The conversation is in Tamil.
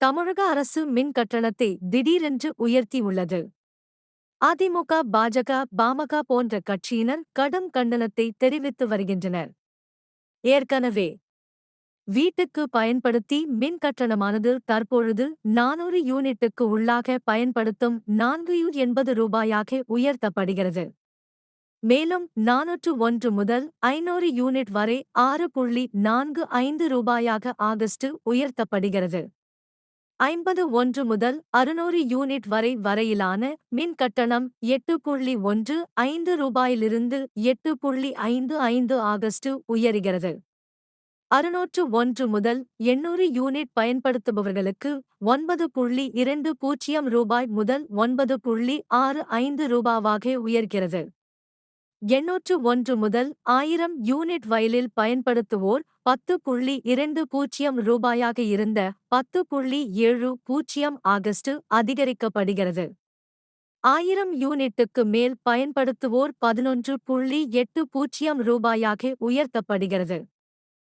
தமிழக அரசு மின் கட்டணத்தை திடீரென்று உயர்த்தியுள்ளது அதிமுக பாஜக பாமக போன்ற கட்சியினர் கடும் கண்டனத்தை தெரிவித்து வருகின்றனர். ஏற்கனவே வீட்டுக்கு பயன்படுத்தி மின் கட்டணமானது தற்பொழுது நானூறு யூனிட்டுக்கு உள்ளாக பயன்படுத்தும் நான்கு யூ எண்பது ரூபாயாக உயர்த்தப்படுகிறது. மேலும் நானூற்று ஒன்று முதல் ஐநூறு யூனிட் வரை ஆறு புள்ளி நான்கு ஐந்து ரூபாயாக ஆகஸ்ட் உயர்த்தப்படுகிறது. ஐம்பது ஒன்று முதல் அறுநூறு யூனிட் வரை வரையிலான மின் கட்டணம் எட்டு புள்ளி ஒன்று ஐந்து ரூபாயிலிருந்து எட்டு புள்ளி ஐந்து ஐந்து ஆகஸ்ட் உயர்கிறது. அறுநூற்று ஒன்று முதல் எண்ணூறு யூனிட் பயன்படுத்துபவர்களுக்கு ஒன்பது புள்ளி இரண்டு பூஜ்ஜியம் ரூபாய் முதல் ஒன்பது புள்ளி ஆறு ஐந்து ரூபாவாக உயர்கிறது. எண்ணூற்று ஒன்று முதல் ஆயிரம் யூனிட் வயலில் பயன்படுத்துவோர் பத்து புள்ளி இரண்டு பூஜ்ஜியம் ரூபாயாக இருந்த பத்து புள்ளி ஏழு பூஜ்ஜியம் ஆகஸ்ட் அதிகரிக்கப்படுகிறது. ஆயிரம் யூனிட்டுக்கு மேல் பயன்படுத்துவோர் பதினொன்று புள்ளி எட்டு பூஜ்ஜியம் ரூபாயாக உயர்த்தப்படுகிறது.